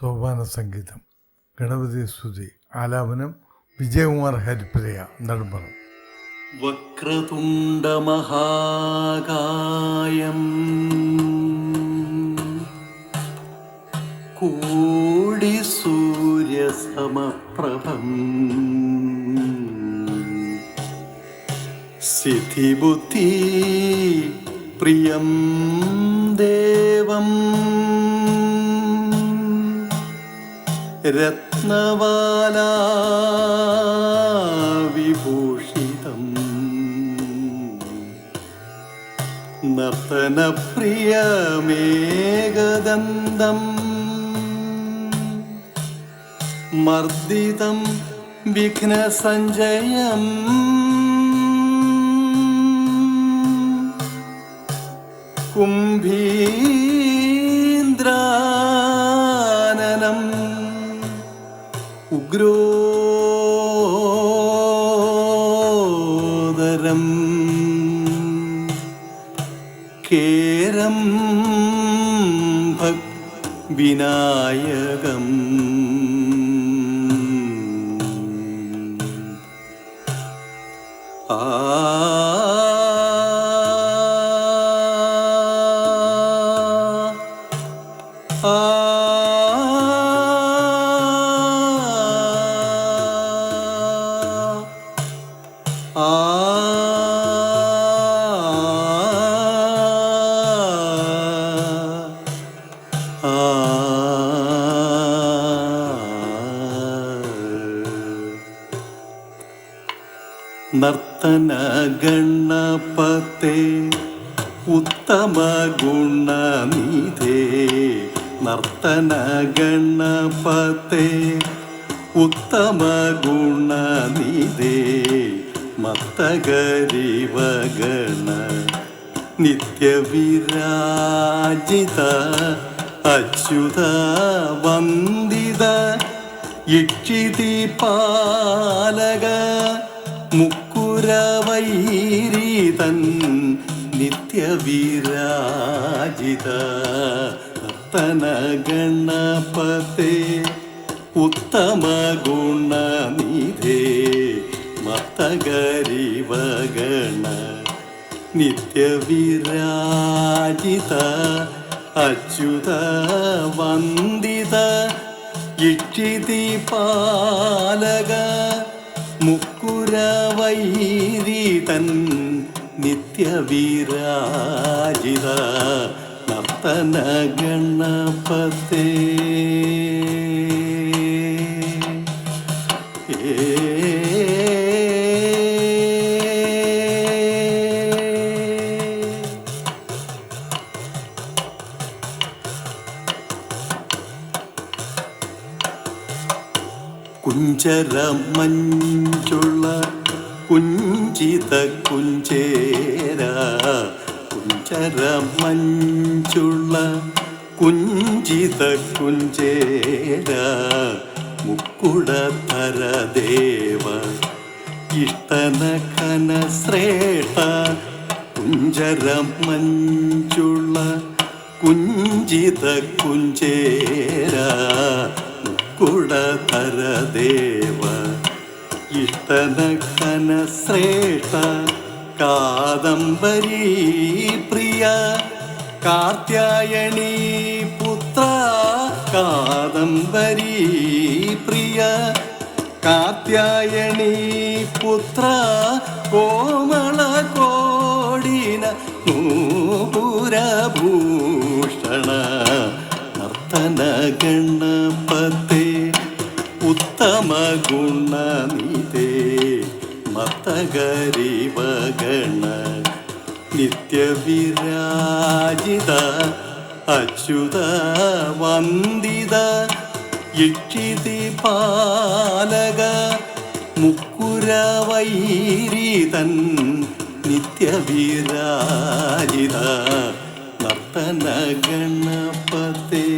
സോപാന സംഗീതം ഗണപതി സ്തുതി ആലാപനം വിജയകുമാർ ഹരിപ്രിയ നെടുമ്പറം. വക്രതുണ്ടമഹാകായം കോടിസൂര്യസമപ്രഭം സിദ്ധിബുദ്ധി പ്രിയം ദേവം. രത്നവാലാ വിഭൂഷിതം നർത്തനപ്രിയമേകദന്തം. മർദ്ദിതം വിഘ്നസഞ്ജയം കുംഭീന്ദ്രാനനം ഉഗ്രോദരം കേരം ഭക് വിനായകം. ആ. നർത്തന ഗണപത്തെ ഉത്തമ ഗുണനിധേ നർത്തന ഗണപത്തെ ഉത്തമ ഗുണനിധേ മത്തകരിവഗണ നിത്യവിരാജിത അച്യുത വന്ദിത ഇക്ഷിതി പാലക മുക്കുരവൈരീതൻ നിത്യവിരാജിത നർത്തന ഉത്തമ ഗുണനിധേ മത്തകരിവഗണ നിത്യവിരാജിത അച്യുത വന്ദിത ഇക്ഷിതി പാലക മുക്കുരവൈരീതൻ നിത്യവിരാജിത നർത്തന ഗണപത്തേ കുഞ്ചര മഞ്ചുള്ള കുഞ്ചിത കുഞ്ചേര. കുഞ്ചര മഞ്ചുള്ള കുഞ്ചിത കുഞ്ചേര. മുക്കുട തരദേവ ഇഷ്ടന ഖന ശ്രേഷ്ഠ. കുഞ്ചര മഞ്ചുള്ള കുഞ്ചിത കുഞ്ചേര. കുടതരദേവ ഇഷ്ടനക്കന ശ്രേഷ്ഠ കാദംബരീ പ്രിയ കാർത്യായണീ പുത്ര കാദംബരി പ്രിയ കാർത്യായണീ പുത്ര കോമള കോടിന നൂപുരഭൂഷണ നർത്തന ഗണപത്തെ ഉത്തമ ഗുണനിധേ മത്തകരിവഗണ നിത്യവിരാജിത അച്യുത വന്ദിത ഇക്ഷിതി പാലക മുക്കുരവൈരിതൻ നിത്യവിരാജിത നർത്തന ഗണപതേ